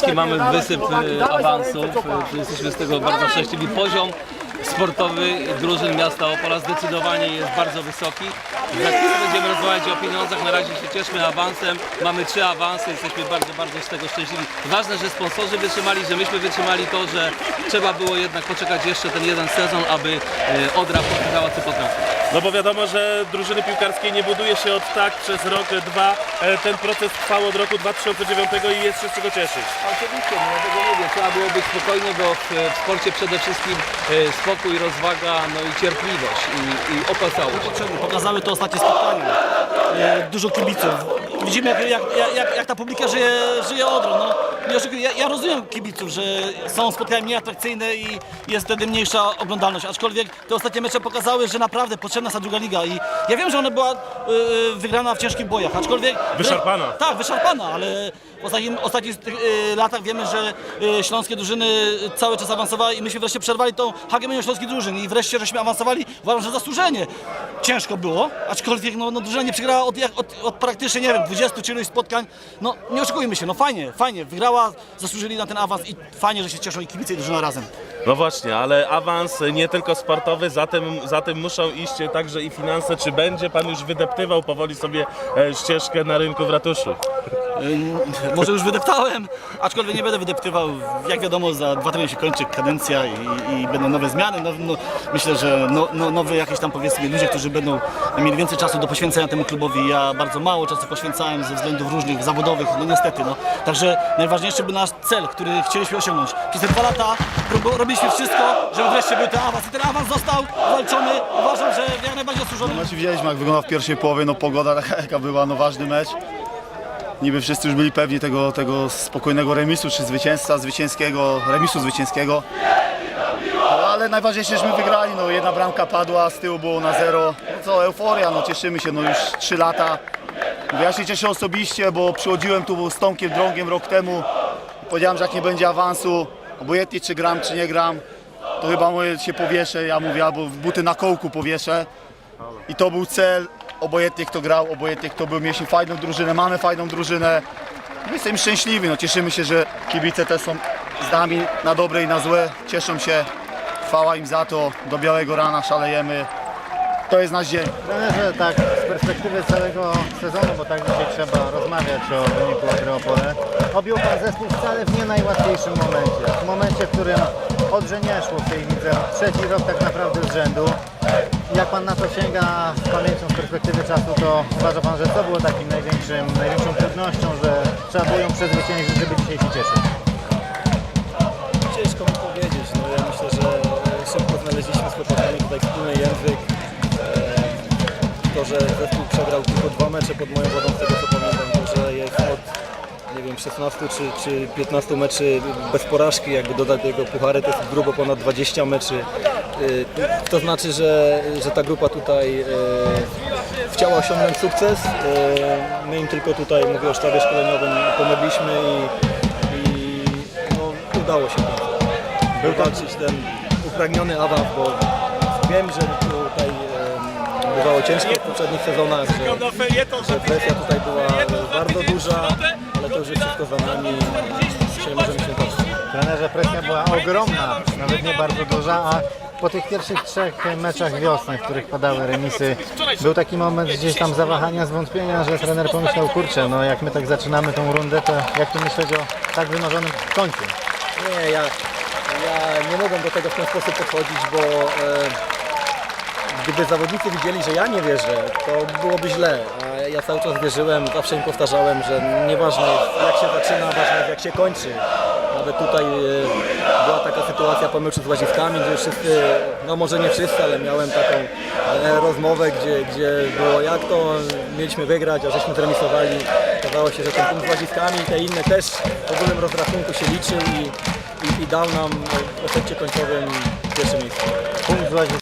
wszystkim mamy wysyp e, awansów, e, jesteśmy z tego bardzo szczęśliwi. Poziom sportowy drużyn miasta Opola zdecydowanie jest bardzo wysoki. Za chwilę będziemy rozmawiać o pieniądzach, na razie się cieszmy awansem. Mamy trzy awansy, jesteśmy bardzo, bardzo z tego szczęśliwi. Ważne, że sponsorzy wytrzymali, że myśmy wytrzymali to, że trzeba było jednak poczekać jeszcze ten jeden sezon, aby e, Odra pokazała co potrafi. No bo wiadomo, że drużyny piłkarskiej nie buduje się od tak przez rok, dwa. E, Ten proces trwał od roku 2009 i jest się z czego cieszyć. Oczywiście, no ja tego mówię, trzeba było być spokojnie, bo w, w sporcie przede wszystkim e, spokój, rozwaga, no i cierpliwość i, i opasałość. potrzebne. Pokazały to ostatnie spotkanie. E, Dużo kibiców. Widzimy, jak, jak, jak, jak ta publika żyje, żyje Odrą. No, nie oszukuję, ja, ja rozumiem kibiców, że są spotkania mniej atrakcyjne i jest wtedy mniejsza oglądalność. Aczkolwiek te ostatnie mecze pokazały, że naprawdę potrzebna jest ta druga liga. I ja wiem, że ona była e, wygrana w ciężkich bojach. Aczkolwiek. Wyszarpana. Tak, wyszarpana, ale w ostatnim, ostatnich e, latach wiemy, że e, śląskie drużyny cały czas awansowały i myśmy wreszcie przerwali tą hegemonię śląskich drużyn i wreszcie żeśmy awansowali. Uważam, że zasłużenie. Ciężko było, aczkolwiek no, no drużyna nie przegrała od, jak, od, od praktycznie, nie wiem, 20 czy iluś spotkań. No nie oszukujmy się, no fajnie, fajnie, wygrała, zasłużyli na ten awans i fajnie, że się cieszą i kibice i drużyna razem. No właśnie, ale awans nie tylko sportowy, za tym, za tym muszą iść także i finanse. Czy będzie pan już wydeptywał powoli sobie e, ścieżkę na rynku w ratuszu? Ym, Może już wydeptałem, aczkolwiek nie będę wydeptywał. Jak wiadomo, za dwa tygodnie się kończy kadencja i, i będą nowe zmiany. No, no, myślę, że no, no, nowe jakieś tam powiedzmy ludzie, którzy będą mieli więcej czasu do poświęcenia temu klubowi. Ja bardzo mało czasu poświęcałem ze względów różnych zawodowych, no niestety. No. Także najważniejszy był nasz cel, który chcieliśmy osiągnąć. Przez te dwa lata robiliśmy wszystko, żeby wreszcie był ten awans. I ten awans został walczony. Uważam, że jak najbardziej zasłużony. Znaczy widzieliśmy jak wyglądał w pierwszej połowie, no pogoda jaka była, no ważny mecz. Niby wszyscy już byli pewni tego, tego spokojnego remisu, czy zwycięstwa zwycięskiego, remisu zwycięskiego. No, ale najważniejsze, żeśmy wygrali, no jedna bramka padła, z tyłu było na zero. No co, euforia, no cieszymy się, no już 3 lata. Ja się cieszę osobiście, bo przychodziłem tu z Tomkiem Drągiem rok temu powiedziałem, że jak nie będzie awansu, obojętnie czy gram, czy nie gram, to chyba się powieszę, ja mówię, albo buty na kołku powieszę. I to był cel, obojętnie kto grał, obojętnie kto był, mieliśmy fajną drużynę, mamy fajną drużynę. My jesteśmy szczęśliwi, no cieszymy się, że kibice też są z nami na dobre i na złe, cieszą się, chwała im za to, do białego rana szalejemy. To jest nasz dzień. Trenerze, tak z perspektywy całego sezonu, bo tak dzisiaj trzeba rozmawiać o wyniku Agropole, objął Pan zespół wcale w nie najłatwiejszym momencie. W momencie, w którym Odrze nie szło w tej lidze, trzeci rok tak naprawdę z rzędu. Jak Pan na to sięga z pamięcią z perspektywy czasu, to uważa Pan, że to było takim największym, największą trudnością, że trzeba było ją przezwyciężyć, żeby dzisiaj się cieszyć? Ciężko mi powiedzieć. No, ja myślę, że szybko znaleźliśmy z chłopakami tutaj wspólny język. E, To, że zespół przegrał tylko dwa mecze pod moją wodą, z tego co pamiętam, to, że jest od nie wiem, 16 czy, czy 15 meczy bez porażki, jakby dodać do jego puchary, to jest grubo ponad 20 meczy. E, To znaczy, że, że ta grupa tutaj e, chciała osiągnąć sukces. E, My im tylko tutaj, mówię o sztabie szkoleniowym, pomogliśmy i, i no, udało się to wywalczyć ten upragniony awans, bo wiem, że tutaj bywało ciężko w poprzednich sezonach, że, że presja tutaj była bardzo duża, ale to już jest wszystko za nami Trenerze, presja była ogromna, nawet nie bardzo duża, a po tych pierwszych trzech meczach wiosny, w których padały remisy, był taki moment gdzieś tam zawahania, zwątpienia, że trener pomyślał, kurczę, no jak my tak zaczynamy tą rundę, to jak tu myśleć o tak wymarzonym końcu? Nie, ja, ja nie mogłem do tego w ten sposób podchodzić, bo e, gdyby zawodnicy widzieli, że ja nie wierzę, to byłoby źle. A ja cały czas wierzyłem, zawsze im powtarzałem, że nieważne jak się zaczyna, ważne jak się kończy. Nawet tutaj e, była taka sytuacja po meczu z Łaziskami, gdzie wszyscy, no może nie wszyscy, ale miałem taką e, rozmowę, gdzie, gdzie było jak to mieliśmy wygrać, a żeśmy zremisowali. Okazało się, że ten punkt z Łaziskami i te inne też w ogólnym rozrachunku się liczył i, i, i dał nam w efekcie końcowym pierwsze miejsce. Punkt z